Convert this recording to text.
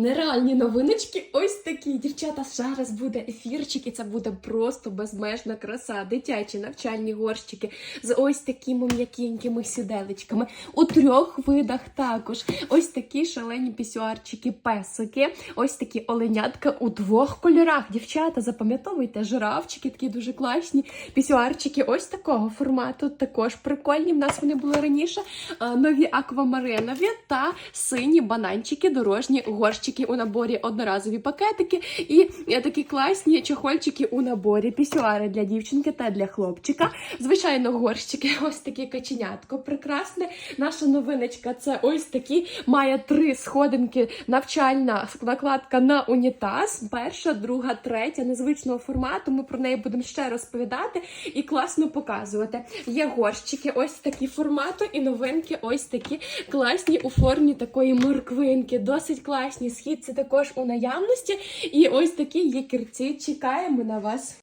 Нереальні новиночки, ось такі. Дівчата, зараз буде ефірчик, і це буде просто безмежна краса. Дитячі навчальні горщики з ось такими м'якенькими сіделечками. У трьох видах також. Ось такі шалені пісюарчики, песики, ось такі оленятка у двох кольорах. Дівчата, запам'ятовуйте, жирафчики такі дуже класні. Пісюарчики ось такого формату. Також прикольні. В нас вони були раніше. Нові аквамаринові та сині бананчики, дорожні горщики у наборі, одноразові пакетики і е, такі класні чохольчики у наборі. Пісюари для дівчинки та для хлопчика. Звичайно, горщики, ось таке каченятко прекрасне. Наша новиночка це ось такі. Має три сходинки, навчальна накладка на унітаз. Перша, друга, третя, незвичного формату. Ми про неї будемо ще розповідати і класно показувати. Є горщики, ось такі формату, і новинки, ось такі класні у формі такої морквинки. Досить класні. Схід це також у наявності. І ось такі є кірці. Чекаємо на вас.